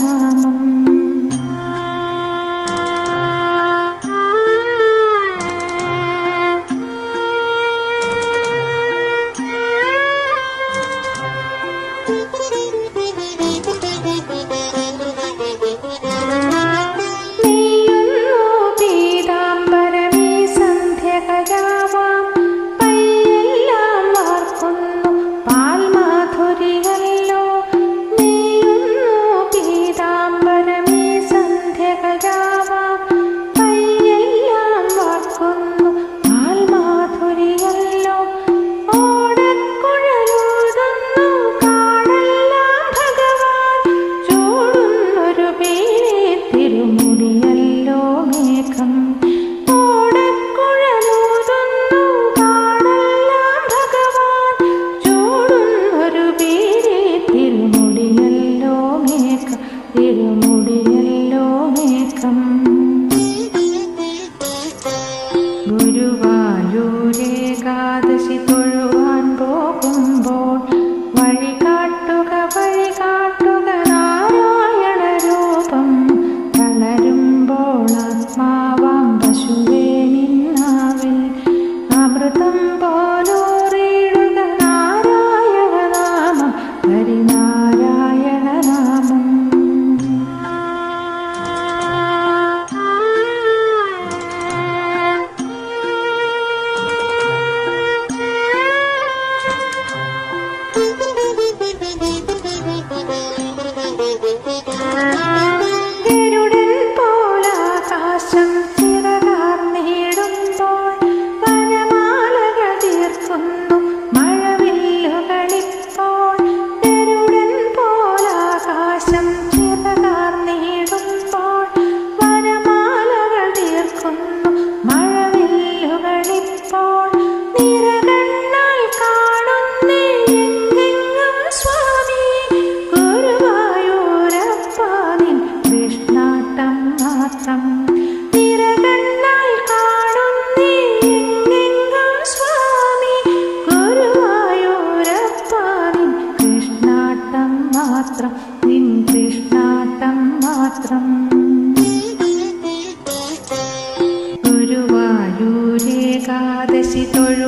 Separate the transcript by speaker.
Speaker 1: Uhum. Ekadashi ശ്വാസം സ്വാമി. മാത്രം. നിൻ മാത്രം. ഗുരുവായൂരേകാദശി തൊഴു